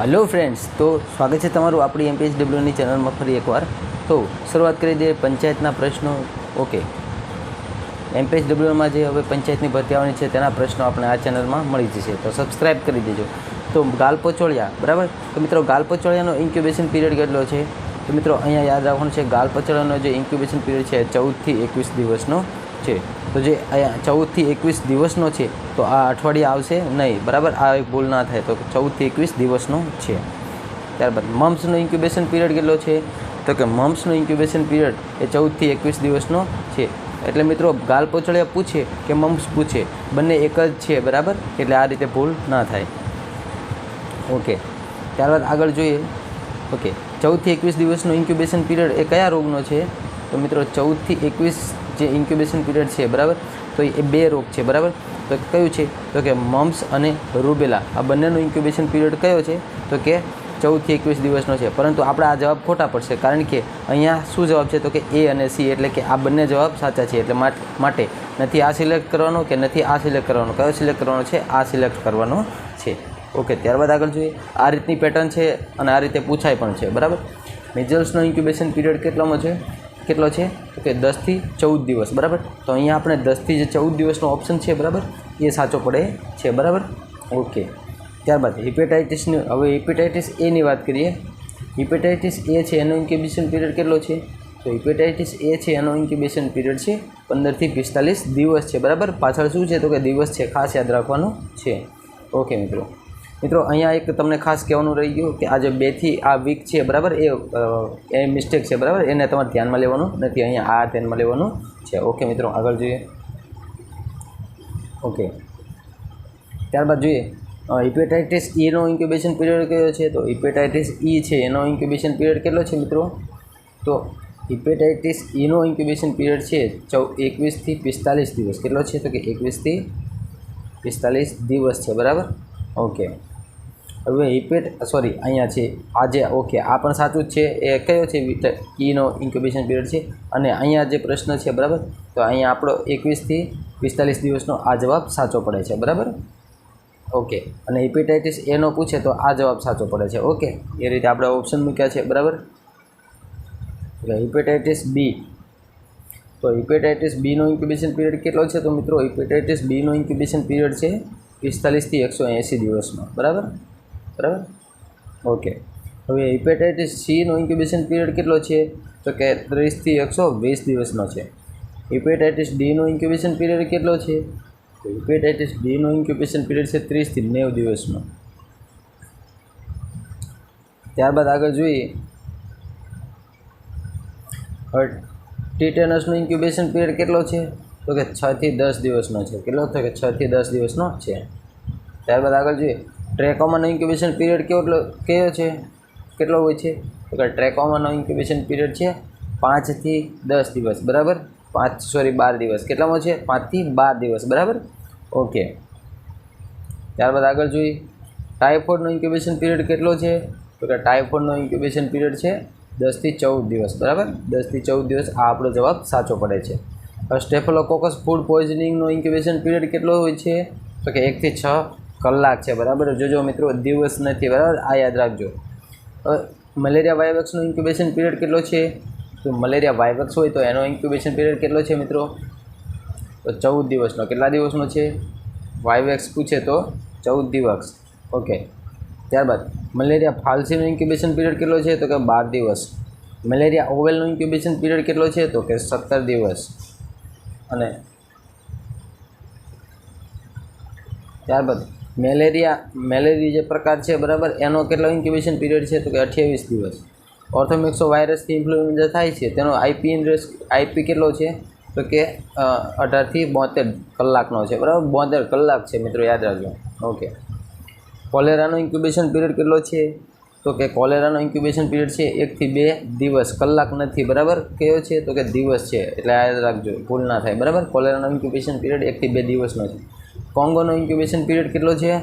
Hello friends, તો સ્વાગત છે તમારું આપણી એમપીએસડબ્લ્યુની ચેનલમાં ફરી એકવાર. તો શરૂઆત કરી દઈએ પંચાયતના પ્રશ્નો. ઓકે. એમપીએસડબ્લ્યુમાં જે હવે પંચાયતની ભરતી આવવાની છે, તેના પ્રશ્નો આપણે આ ચેનલમાં મળી જશે. તો સબસ્ક્રાઇબ કરી દેજો. તો ગાલપચોળિયા બરાબર? તો મિત્રો ગાલપચોળિયાનો ઇન્ક્યુબેશન પીરિયડ કેટલો છે? તો મિત્રો, અહીંયા યાદ રાખવાનું છે ગાલપચોળિયાનો જે ઇન્ક્યુબેશન પીરિયડ છે, ચૌદથી એકવીસ દિવસનો. છે. તો જે ચૌદથી એકવીસ દિવસનો છે, તો આ અઠવાડિયે આવશે નહીં. બરાબર? આ ભૂલ ના થાય. તો ચૌદથી એકવીસ દિવસનો છે. ત્યારબાદ, મમ્સનો ઇન્ક્યુબેશન પીરિયડ કેટલો છે? તો કે મમ્સનો ઇન્ક્યુબેશન પીરિયડ એ ચૌદથી એકવીસ દિવસનો છે. એટલે મિત્રો, ગાલ પોચળિયા પૂછે કે મમ્સ પૂછે? બંને એક જ છે, બરાબર? એટલે આ રીતે ભૂલ ના થાય. ઓકે ત્યારબાદ આગળ જોઈએ. ઓકે ચૌદથી એકવીસ દિવસનો ઇન્ક્યુબેશન પીરિયડ એ કયા રોગનો છે? તો મિત્રો, ચૌદથી એકવીસ જે ઇન્ક્યુબેશન પીરિયડ છે, બરાબર? તો એ બે રોગ છે, બરાબર? તો કયું છે? તો કે મમ્સ અને રૂબેલા. આ બંનેનો ઇન્ક્યુબેશન પીરિયડ કયો છે? તો કે ચૌદથી એકવીસ દિવસનો છે. પરંતુ આપણે આ જવાબ ખોટા પડશે, કારણ કે અહીંયા શું જવાબ છે? તો કે એ અને સી, એટલે કે આ બંને જવાબ સાચા છે, એટલે માટે. નથી આ સિલેક્ટ કરવાનો કે નથી આ સિલેક્ટ કરવાનો? કયો સિલેક્ટ કરવાનો છે? આ સિલેક્ટ કરવાનો છે. ઓકે ત્યારબાદ આગળ જોઈએ. આ રીતની પેટર્ન છે અને આ રીતે પૂછાય પણ છે, બરાબર? મેજલ્સનો ઇન્ક્યુબેશન પીરિયડ કેટલામાં છે? કેટલો છે? તો કે દસથી ચૌદ દિવસ, બરાબર? તો અહીંયા આપણે દસથી જે ચૌદ દિવસનો ઓપ્શન છે, બરાબર? એ સાચો પડે છે, બરાબર? ઓકે ત્યારબાદ હિપેટાઇટિસની હવે હિપેટાઇટિસ એની વાત કરીએ. હિપેટાઇટિસ એ છે, એનો ઇન્ક્યુબેશન પીરિયડ કેટલો છે? તો હિપેટાઇટિસ એ છે, એનો ઇન્ક્યુબેશન પીરિયડ છે પંદરથી પિસ્તાલીસ દિવસ છે, બરાબર? પાછળ શું છે? તો કે દિવસ છે, ખાસ યાદ રાખવાનું છે. ઓકે મિત્રો. મિત્રો, અહીંયા એક તમને ખાસ કહેવાનું રહી ગયું કે આ જે બેથી આ વીક છે, બરાબર? એ એ મિસ્ટેક છે, બરાબર? એને તમારે ધ્યાનમાં લેવાનું, નથી, અહીંયા આ ધ્યાનમાં લેવાનું છે. ઓકે મિત્રો, આગળ જોઈએ. ઓકે ત્યારબાદ જોઈએ. હિપેટાઇટિસ ઈનો ઇન્ક્યુબેશન પીરિયડ કયો છે? તો હિપેટાઇટિસ ઈ છે, એનો ઇન્ક્યુબેશન પીરિયડ કેટલો છે, મિત્રો? તો હિપેટાઇટિસ ઈનો ઇન્ક્યુબેશન પીરિયડ છે, ચૌ એકવીસથી પિસ્તાલીસ દિવસ. કેટલો છે? તો કે એકવીસથી પિસ્તાલીસ દિવસ છે, બરાબર? ઓકે હવે હિપેટ સોરી અહીંયા છે, આજે ઓકે આ પણ સાચું જ છે. એ કયો છે? ઈનો ઇન્ક્યુબેશન પીરિયડ છે. અને અહીંયા જે પ્રશ્ન છે, બરાબર? તો અહીંયા આપણો એકવીસથી પિસ્તાલીસ દિવસનો આ જવાબ સાચો પડે છે, બરાબર? ઓકે અને હિપેટાઇટિસ એનો પૂછે તો આ જવાબ સાચો પડે છે ઓકે એ રીતે આપણે ઓપ્શન મૂક્યા છે, બરાબર? હિપેટાઇટિસ બી તો હિપેટાઇટિસ બીનો ઇન્ક્યુબેશન પીરિયડ કેટલો છે? તો મિત્રો હિપેટાઇટિસ બીનો ઇન્ક્યુબેશન પીરિયડ છે પિસ્તાલીસથી એકસો એંસી દિવસનો, બરાબર? બરાબર? ઓકે હવે હિપેટાઇટિસ સીનો ઇન્ક્યુબેશન પીરિયડ કેટલો છે? તો કે ત્રીસથી એકસો વીસ દિવસનો છે. હિપેટાઇટિસ ડીનો ઇન્ક્યુબેશન પીરિયડ કેટલો છે? તો હિપેટાઇટિસ ડીનો ઇન્ક્યુબેશન પીરિયડ છે ત્રીસથી નેવ દિવસનો. ત્યારબાદ આગળ જોઈએ. ટીટેનસનો ઇન્ક્યુબેશન પીરિયડ કેટલો છે? તો કે છથી દસ દિવસનો છે. કેટલો તો કે છથી દસ દિવસનો છે. ત્યારબાદ આગળ જોઈએ. ટ્રેકોમાનો ઇન્ક્યુબેશન પીરિયડ કેટલો કયો છે? કેટલો હોય છે? તો કે ટ્રેકોમાનો ઇન્ક્યુબેશન પીરિયડ છે પાંચથી દસ દિવસ, બરાબર? પાંચ સોરી બાર દિવસ. કેટલામાં છે? પાંચથી બાર દિવસ, બરાબર? ઓકે ત્યારબાદ આગળ જોઈએ. ટાઇફોઇડનો ઇન્ક્યુબેશન પીરિયડ કેટલો છે? તો કે ટાઇફોઇડનો ઇન્ક્યુબેશન પીરિયડ છે દસથી ચૌદ દિવસ, બરાબર? દસથી ચૌદ દિવસ આ આપણો જવાબ સાચો પડે છે. હવે સ્ટેફલોકોકસ ફૂડ પોઈઝનિંગનો ઇન્ક્યુબેશન પીરિયડ કેટલો હોય છે? તો કે એકથી છ કલાક છે, બરાબર? જોજો મિત્રો, દિવસ નથી, બરાબર? આ યાદ રાખજો. મલેરિયા વાયવક્સનો ઇન્ક્યુબેશન પીરિયડ કેટલો છે? તો મલેરિયા વાયવક્સ હોય તો એનો ઇન્ક્યુબેશન પીરિયડ કેટલો છે, મિત્રો? તો ચૌદ દિવસનો. કેટલા દિવસનો છે? વાયવેક્સ પૂછે તો ચૌદ દિવસ. ઓકે. ત્યારબાદ, મલેરિયા ફાલસીનો ઇન્ક્યુબેશન પીરિયડ કેટલો છે? તો કે બાર દિવસ. મલેરિયા ઓવેલનો ઇન્ક્યુબેશન પીરિયડ કેટલો છે? તો કે સત્તર દિવસ. અને ત્યારબાદ મેલેરિયા મેલેરિયા જે પ્રકાર છે, બરાબર? એનો કેટલો ઇન્ક્યુબેશન પીરિયડ છે? તો કે અઠ્યાવીસ દિવસ. ઓર્થોમિક્સો વાયરસથી ઇન્ફ્લુએન્ઝા થાય છે, તેનો આઈપી ઇન્ડ્રેસ આઈપી કેટલો છે? તો કે અઢારથી બોતેર કલાકનો છે, બરાબર? બોતેર કલાક છે, મિત્રો, યાદ રાખજો. ઓકે. કોલેરાનો ઇન્ક્યુબેશન પીરિયડ કેટલો છે? તો કે કોલેરાનો ઇન્ક્યુબેશન પીરિયડ છે એકથી બે દિવસ. કલાક નથી, બરાબર? કયો છે? તો કે દિવસ છે. એટલે યાદ રાખજો, ભૂલ ના થાય, બરાબર? કોલેરાનો ઇન્ક્યુબેશન પીરિયડ એકથી બે દિવસનો છે. કોંગોનો ઇન્ક્યુબેશન પીરિયડ કેટલો છે?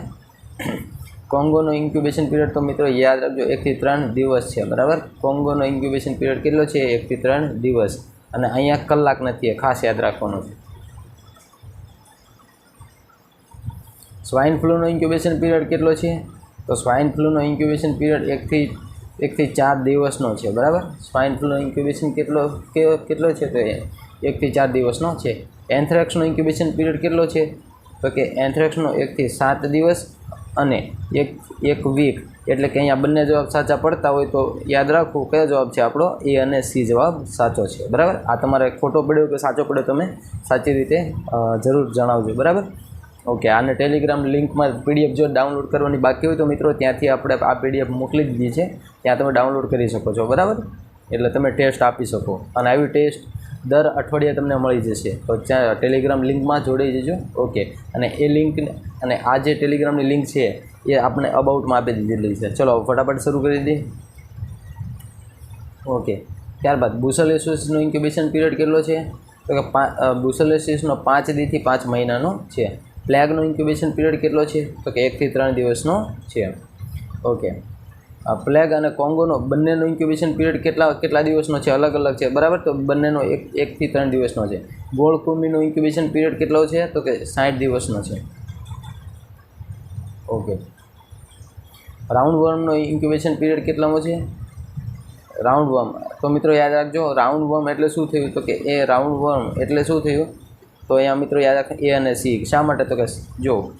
કોંગોનો ઇન્ક્યુબેશન પીરિયડ તો મિત્રો યાદ રાખજો એકથી ત્રણ દિવસ છે, બરાબર? કોંગોનો ઇન્ક્યુબેશન પીરિયડ કેટલો છે? એકથી ત્રણ દિવસ. અને અહીંયા કલાક નથી ખાસ યાદ રાખવાનું છે. સ્વાઇન ફ્લૂનો ઇન્ક્યુબેશન પીરિયડ કેટલો છે? તો સ્વાઇન ફ્લૂનો ઇન્ક્યુબેશન પીરિયડ એકથી એકથી ચાર દિવસનો છે, બરાબર? સ્વાઇન ફ્લૂનો ઇન્ક્યુબેશન કેટલો કેટલો છે? તો એકથી ચાર દિવસનો છે. એન્થ્રેક્સનો ઇન્ક્યુબેશન પીરિયડ કેટલો છે? તો કે એન્થ્રેક્સનો એકથી સાત દિવસ અને એક એક વીક એટલે કે અહીંયા બંને જવાબ સાચા પડતા હોય તો યાદ રાખવું કયો જવાબ છે આપણો? એ અને સી જવાબ સાચો છે. બરાબર? આ તમારે ખોટો પડ્યો કે સાચો પડ્યો તમે સાચી રીતે જરૂર જણાવજો. બરાબર? ઓકે આને ટેલિગ્રામ લિંકમાં પીડીએફ જો ડાઉનલોડ કરવાની બાકી હોય તો મિત્રો ત્યાંથી આપણે આ પીડીએફ મોકલી દીધી છે. ત્યાં તમે ડાઉનલોડ કરી શકો છો. બરાબર? એટલે તમે ટેસ્ટ આપી શકો. અને આવી ટેસ્ટ દર અઠવાડિયે તમને મળી જશે. તો ટેલિગ્રામ લિંકમાં જોડાઈ જજો. ઓકે અને એ લિંક અને આ જે ટેલિગ્રામની લિંક છે, એ આપણે અબાઉટમાં આપી દીધેલી છે. ચલો ફટાફટ શરૂ કરી દઈએ. ઓકે ત્યારબાદ બુસલેસિસનો ઇન્ક્યુબેશન પીરિયડ કેટલો છે? તો કે બુસલ બુસલેસિસનો પાંચ દીથી પાંચ મહિનાનો છે. પ્લેગનો ઇન્ક્યુબેશન પીરિયડ કેટલો છે? તો કે એકથી ત્રણ દિવસનો છે. ઓકે પ્લેગ અને કોંગોનો બંનેનો ઇન્ક્યુબેશન પીરિયડ કેટલા કેટલા દિવસનો છે? અલગ અલગ છે. બરાબર? તો બંનેનો એક એકથી ત્રણ દિવસનો છે. ગોળ કૃમિનો ઇન્ક્યુબેશન પીરિયડ કેટલો છે? તો કે સાઠ દિવસનો છે. ઓકે. રાઉન્ડ વર્મનો ઇન્ક્યુબેશન પીરિયડ કેટલામાં છે? રાઉન્ડ વર્મ તો મિત્રો યાદ રાખજો રાઉન્ડ વર્મ એટલે શું થયું? તો કે એ રાઉન્ડ વર્મ એટલે શું થયું? તો અહીંયા મિત્રો યાદ રાખ, એ અને સી. શા માટે? તો કે જો,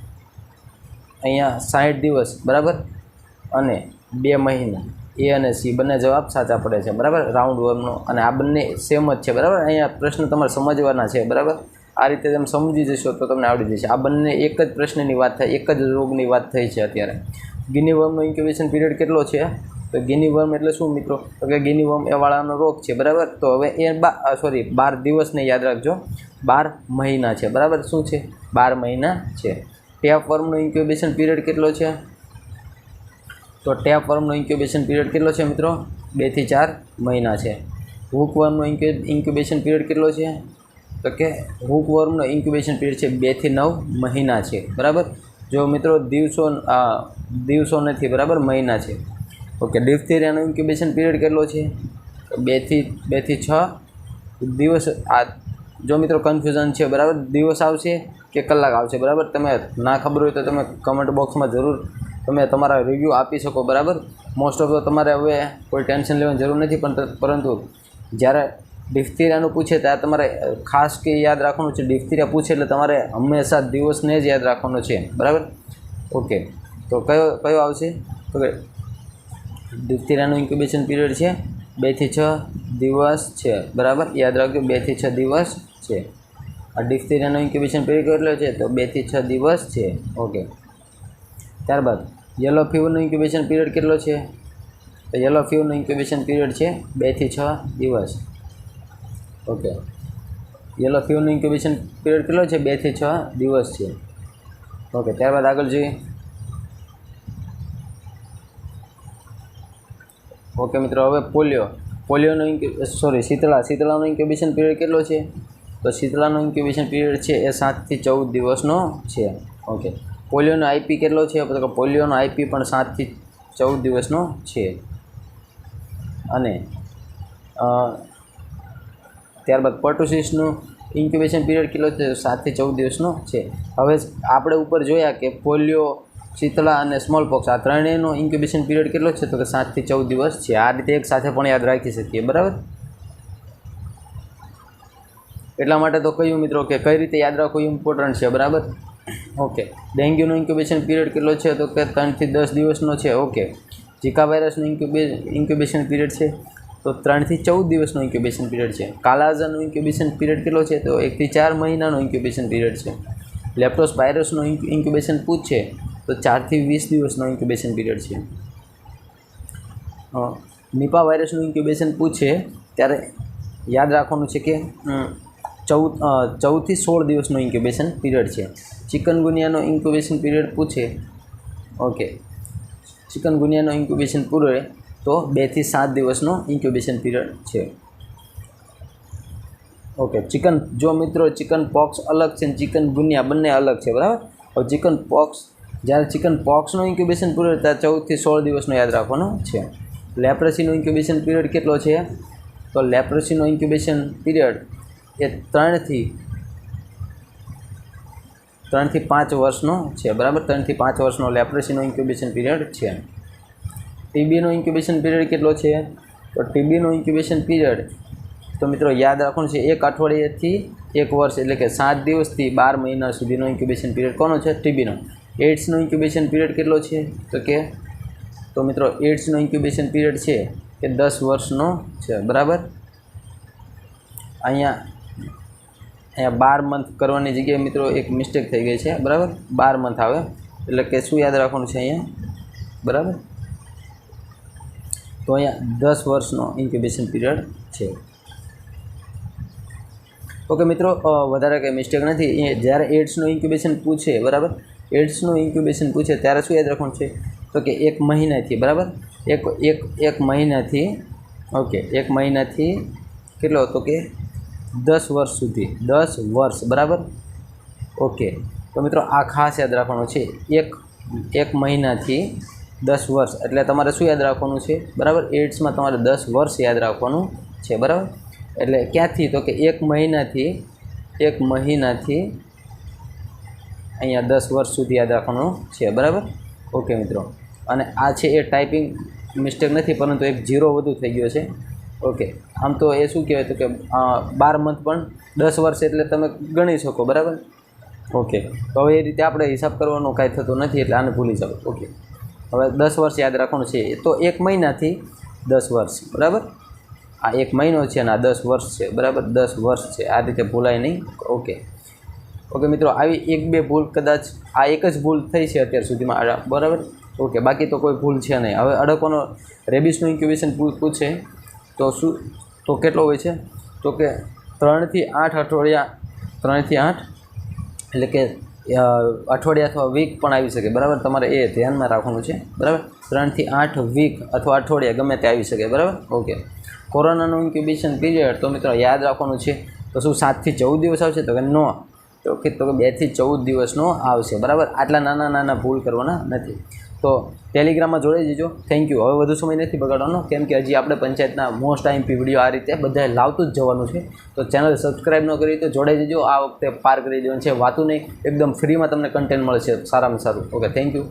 અહીંયા સાઠ દિવસ. બરાબર? અને બે મહિના. એ અને સી બંને જવાબ સાચા પડે છે, બરાબર? રાઉન્ડ વર્મનો અને આ બંને સેમ જ છે, બરાબર? અહીંયા પ્રશ્ન તમારે સમજવાના છે, બરાબર? આ રીતે તમે સમજી જશો તો તમને આવડી જશે. આ બંને એક જ પ્રશ્નની વાત થાય, એક જ રોગની વાત થઈ છે અત્યારે. ગિની વર્મનો ઇન્ક્યુબેશન પીરિયડ કેટલો છે? તો ગિની વર્મ એટલે શું મિત્રો? તો કે ગિની વર્મ એ વાળાનો રોગ છે, બરાબર? તો હવે એ બા સોરી બાર દિવસને યાદ રાખજો. બાર મહિના છે, બરાબર? શું છે? બાર મહિના છે. ટેપ વર્મનો ઇન્ક્યુબેશન પીરિયડ કેટલો છે? તો ટેપ વર્મનો ઇન્ક્યુબેશન પીરિયડ કેટલો છે મિત્રો? બેથી ચાર મહિના છે. હુક વર્મનો ઇન્ક્યુબેશન પીરિયડ કેટલો છે? તો કે હુક વર્મનો ઇન્ક્યુબેશન પીરિયડ છે બેથી નવ મહિના છે. બરાબર? જો મિત્રો દિવસો દિવસો નથી, બરાબર? મહિના છે. ઓકે ડિફ્થેરિયાનો ઇન્ક્યુબેશન પીરિયડ કેટલો છે? બેથી બેથી છ દિવસ, આ, જો મિત્રો કન્ફ્યુઝન છે, બરાબર? દિવસ આવશે કે કલાક આવશે, બરાબર? તમે ના ખબર હોય તો તમે કમેન્ટ બોક્સમાં જરૂર તમે તમારા રિવ્યૂ આપી શકો, બરાબર? મોસ્ટ ઓફ તો તમારે હવે કોઈ ટેન્શન લેવાની જરૂર નથી, પણ પરંતુ જ્યારે ડિફ્થેરિયાનું પૂછે ત્યારે તમારે ખાસ કે યાદ રાખવાનું છે ડિફ્થેરિયા પૂછે એટલે તમારે હંમેશા દિવસને જ યાદ રાખવાનો છે, બરાબર? ઓકે તો કયો કયો આવશે? તો ડિફ્થેરિયાનું ઇન્ક્યુબેશન પીરિયડ છે બેથી છ દિવસ છે, બરાબર? યાદ રાખજો બેથી છ દિવસ છે. આ ડિફ્થેરિયાનો ઇન્ક્યુબેશન પીરિયડ કેટલો છે? તો બેથી છ દિવસ છે. ઓકે ત્યારબાદ યલો ફીવરનો ઇન્ક્યુબેશન પીરિયડ કેટલો છે? તો યલો ફીવરનો ઇન્ક્યુબેશન પીરિયડ છે બેથી છ દિવસ. ઓકે યલો ફીવરનો ઇન્ક્યુબેશન પીરિયડ કેટલો છે? બેથી છ દિવસ છે. ઓકે ત્યારબાદ આગળ જોઈએ. ઓકે મિત્રો, હવે પોલિયો. પોલિયોનો સોરી શીતળા. શીતળાનો ઇન્ક્યુબેશન પીરિયડ કેટલો છે? તો શીતળાનો ઇન્ક્યુબેશન પીરિયડ છે એ સાતથી ચૌદ દિવસનો છે. ઓકે પોલિયોનો આઈપી કેટલો છે? તો કે પોલિયોનો આઈપી પણ સાતથી ચૌદ દિવસનો છે. અને ત્યારબાદ પર્ટોસિસનું ઇન્ક્યુબેશન પીરિયડ કેટલો છે? સાતથી ચૌદ દિવસનો છે. હવે આપણે ઉપર જોયા કે પોલિયો શીતળા અને સ્મોલ પોક્સ આ ત્રણેયનો ઇન્ક્યુબેશન પીરિયડ કેટલો છે? તો કે સાતથી ચૌદ દિવસ છે. આ રીતે એક સાથે પણ યાદ રાખી શકીએ. બરાબર? એટલા માટે તો કહ્યું મિત્રો કે કઈ રીતે યાદ રાખવું ઇમ્પોર્ટન્ટ છે. બરાબર? ઓકે. ડેન્ગ્યુનો ઇન્ક્યુબેશન પીરિયડ કેટલો છે? તો કે ત્રણથી દસ દિવસનો છે. ઓકે. ઝીકા વાયરસનો ઇન્ક્યુબે, ઇન્ક્યુબેશન પીરિયડ છે? તો ત્રણથી ચૌદ દિવસનો ઇન્ક્યુબેશન પીરિયડ છે. કાલાઝાનો ઇન્ક્યુબેશન પીરિયડ કેટલો છે? તો એકથી ચાર મહિનાનો ઇન્ક્યુબેશન પીરિયડ છે. લેપ્ટોસ્પાયરસનો ઇન્ક્યુબેશન પૂછ છે તો ચારથી વીસ દિવસનો ઇન્ક્યુબેશન પીરિયડ છે. નિપા વાયરસનું ઇન્ક્યુબેશન પૂછે, ત્યારે યાદ રાખવાનું છે કે ચૌદ ચૌદથી સોળ દિવસનો ઇન્ક્યુબેશન પીરિયડ છે. ચિકનગુનિયાનો ઇન્ક્યુબેશન પીરિયડ પૂછે. ઓકે ચિકનગુનિયાનો ઇન્ક્યુબેશન પૂરે તો બેથી સાત દિવસનો ઇન્ક્યુબેશન પીરિયડ છે. ઓકે ચિકન, જો મિત્રો ચિકન પોક્સ અલગ છે અને ચિકન ગુનિયા બંને અલગ છે, બરાબર? હવે ચિકન પોક્સ, જ્યારે ચિકન પોક્સનો ઇન્ક્યુબેશન પીરિયડ ત્યારે ચૌદથી સોળ દિવસનો યાદ રાખવાનો છે. લેપ્રસીનો ઇન્ક્યુબેશન પીરિયડ કેટલો છે? તો લેપ્રસીનો ઇન્ક્યુબેશન પીરિયડ એ ત્રણથી ત્રણથી પાંચ વર્ષનો છે, બરાબર? ત્રણથી પાંચ વર્ષનો લેપ્રેસીનો ઇન્ક્યુબેશન પીરિયડ છે. ટીબીનો ઇન્ક્યુબેશન પીરિયડ કેટલો છે? તો ટીબીનો ઇન્ક્યુબેશન પીરિયડ, તો મિત્રો યાદ રાખવાનું છે, એક અઠવાડિયેથી એક વર્ષ, એટલે કે સાત દિવસથી બાર મહિના સુધીનો ઇન્ક્યુબેશન પીરિયડ કોનો છે? ટીબીનો. એડ્સનો ઇન્ક્યુબેશન પીરિયડ કેટલો છે? તો કે, તો મિત્રો એડ્સનો ઇન્ક્યુબેશન પીરિયડ છે કે દસ વર્ષનો છે, બરાબર? અહીંયા અહીંયા બાર મંથ કરવાની જગ્યાએ મિત્રો એક મિસ્ટેક થઈ ગઈ છે. બરાબર? બાર મંથ આવે. એટલે કે શું યાદ રાખવાનું છે અહીંયા? બરાબર? તો અહીંયા દસ વર્ષનો ઇન્ક્યુબેશન પીરિયડ છે. ઓકે મિત્રો વધારે કંઈ મિસ્ટેક નથી. જ્યારે એડ્સનું ઇન્ક્યુબેશન પૂછે, બરાબર? એડ્સનું ઇન્ક્યુબેશન પૂછે, ત્યારે શું યાદ રાખવાનું છે? તો કે એક મહિનાથી, બરાબર? એક એક એક મહિનાથી, ઓકે, એક મહિનાથી કેટલો તો કે દસ વર્ષ સુધી. દસ વર્ષ. બરાબર? ઓકે. તો મિત્રો, આ ખાસ યાદ રાખવાનું છે. એક એક મહિનાથી દસ વર્ષ. એટલે તમારે શું યાદ રાખવાનું છે? બરાબર? એડ્સમાં તમારે દસ વર્ષ યાદ રાખવાનું છે. બરાબર? એટલે ક્યાંથી? તો કે એક મહિનાથી એક મહિનાથી અહીંયા દસ વર્ષ સુધી યાદ રાખવાનું છે. બરાબર? ઓકે મિત્રો. અને આ છે એ ટાઈપિંગ મિસ્ટેક નથી, પરંતુ એક જીરો વધુ થઈ ગયો છે. ઓકે. આમ તો એ શું કહેવાય તો કે બાર મંથ પણ દસ વર્ષ એટલે તમે ગણી શકો, બરાબર? ઓકે. તો હવે એ રીતે આપણે હિસાબ કરવાનો કાંઈ થતું નથી એટલે આને ભૂલી જાઓ. ઓકે. હવે દસ વર્ષ યાદ રાખવાનું છે. તો એક મહિનાથી દસ વર્ષ, બરાબર? આ એક મહિનો છે અને આ દસ વર્ષ છે, બરાબર? દસ વર્ષ છે. આ રીતે ભૂલાય નહીં. ઓકે. ઓકે મિત્રો, આવી એક બે ભૂલ કદાચ, આ એક જ ભૂલ થઈ છે અત્યાર સુધીમાં બરાબર? ઓકે, બાકી તો કોઈ ભૂલ છે નહીં. હવે અડકોનો રેબિસનું ઇન્ક્યુબેશન પૂછે તો શું, તો કેટલો હોય છે? તો કે ત્રણથી આઠ અઠવાડિયા, ત્રણથી આઠ, એટલે કે અઠવાડિયા અથવા વીક પણ આવી શકે, બરાબર? તમારે એ ધ્યાનમાં રાખવાનું છે, બરાબર? ત્રણથી આઠ વીક અથવા અઠવાડિયા ગમે તે આવી શકે, બરાબર? ઓકે. કોરોનાનું ઇન્ક્યુબેશન પીરિયડ તો મિત્રો યાદ રાખવાનું છે, તો શું સાતથી ચૌદ દિવસ આવશે? તો કે નો. તો કે તો કે બેથી ચૌદ દિવસનો આવશે, બરાબર? આટલા નાના નાના ભૂલ કરવાના નથી. તો ટેલિગ્રામમાં જોડાઈ જજો. થેન્ક યુ હવે વધુ સમય નથી બગાડવાનો, કેમ કે હજી આપણે પંચાયતના મોસ્ટ આઈમ્પી વીડિયો આ રીતે બધાએ લાવતું જ જવાનું છે. તો ચેનલ સબસ્ક્રાઈબ ન કરી તો જોડાઈ જજો. આ વખતે પાર કરી દેવાનું છે. વાતું નહીં, એકદમ ફ્રીમાં તમને કન્ટેન્ટ મળશે. સારામાં સારું. Okay thank you